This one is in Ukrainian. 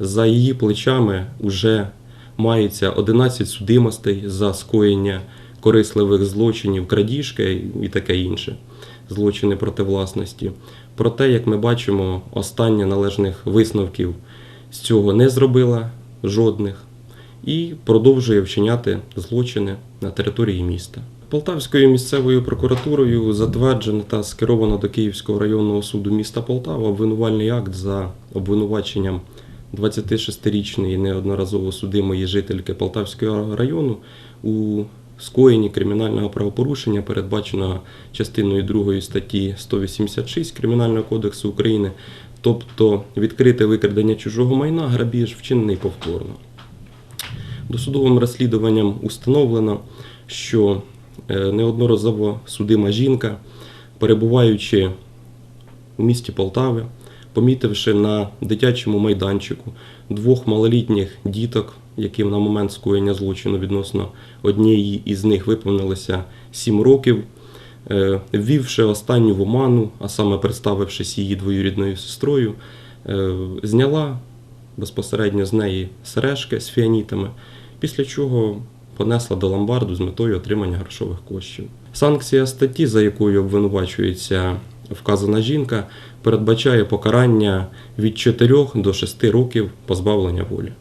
За її плечами вже мається 11 судимостей за скоєння корисливих злочинів, крадіжки і таке інше, злочини проти власності. Проте, як ми бачимо, остання належних висновків з цього не зробила жодних і продовжує вчиняти злочини на території міста. Полтавською місцевою прокуратурою затверджено та скеровано до Київського районного суду міста Полтава обвинувальний акт за обвинуваченням 26-річної неодноразово судимої жительки Полтавського району у скоєнні кримінального правопорушення, передбаченого частиною 2 статті 186 Кримінального кодексу України, тобто відкрите викрадення чужого майна, грабіж вчинений повторно. Досудовим розслідуванням установлено, що е, неодноразово судима жінка, перебуваючи у місті Полтави, помітивши на дитячому майданчику двох малолітніх діток, яким на момент скоєння злочину відносно однієї із них виповнилося 7 років, е, ввівши останню в оману, а саме представившись її двоюрідною сестрою, е, зняла безпосередньо з неї сережки з фіанітами, після чого понесла до ломбарду з метою отримання грошових коштів. Санкція статті, за якою обвинувачується вказана жінка, передбачає покарання від 4 до 6 років позбавлення волі.